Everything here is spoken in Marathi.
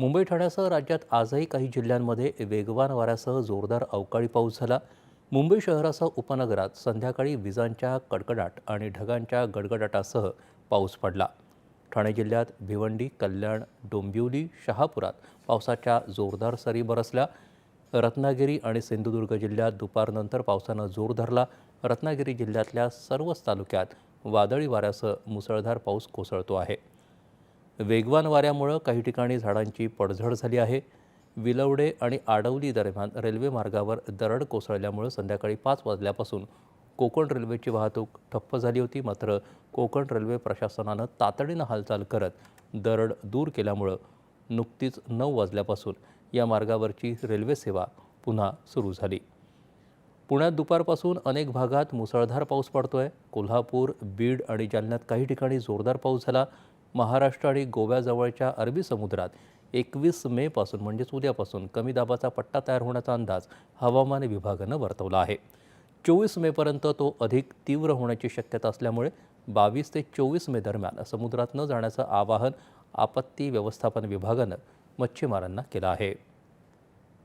मुंबई ठाण्यासह राज्यात आजही काही जिल्ह्यांमध्ये वेगवान वाऱ्यासह जोरदार अवकाळी पाऊस झाला. मुंबई शहरासह उपनगरात संध्याकाळी विजांच्या कडकडाट आणि ढगांच्या गडगडाटासह पाऊस पडला. ठाणे जिल्ह्यात भिवंडी कल्याण डोंबिवली शहापुरात पावसाच्या जोरदार सरी बरसल्या. रत्नागिरी आणि सिंधुदुर्ग जिल्ह्यात दुपारनंतर पावसानं जोर धरला. रत्नागिरी जिल्ह्यातल्या सर्वच तालुक्यात वादळी वाऱ्यासह मुसळधार पाऊस कोसळतो आहे. वेगवान वाऱ्यामुळं काही ठिकाणी झाडांची पडझड झाली आहे. विलवडे आणि आडवली दरम्यान रेल्वे मार्गावर दरड कोसळल्यामुळं संध्याकाळी पाच वाजल्यापासून कोकण रेल्वेची वाहतूक ठप्प झाली होती. मात्र कोकण रेल्वे प्रशासनानं तातडीनं हालचाल करत दरड दूर केल्यामुळं नुकतीच नऊ वाजल्यापासून या मार्गावरची रेल्वे सेवा पुन्हा सुरू झाली. पुण्यात दुपारपासून अनेक भागात मुसळधार पाऊस पडतोय. कोल्हापूर बीड आणि जालन्यात काही ठिकाणी जोरदार पाऊस झाला. महाराष्ट्र आणि गोव्याजवळच्या अरबी समुद्रात एकवीस मेपासून म्हणजेच उद्यापासून कमी दाबाचा पट्टा तयार होण्याचा अंदाज हवामान विभागानं वर्तवला आहे. चोवीस मेपर्यंत तो अधिक तीव्र होण्याची शक्यता असल्यामुळे बावीस ते चोवीस मे दरम्यान समुद्रात न जाण्याचं आवाहन आपत्ती व्यवस्थापन विभागानं मच्छीमारांना केलं आहे.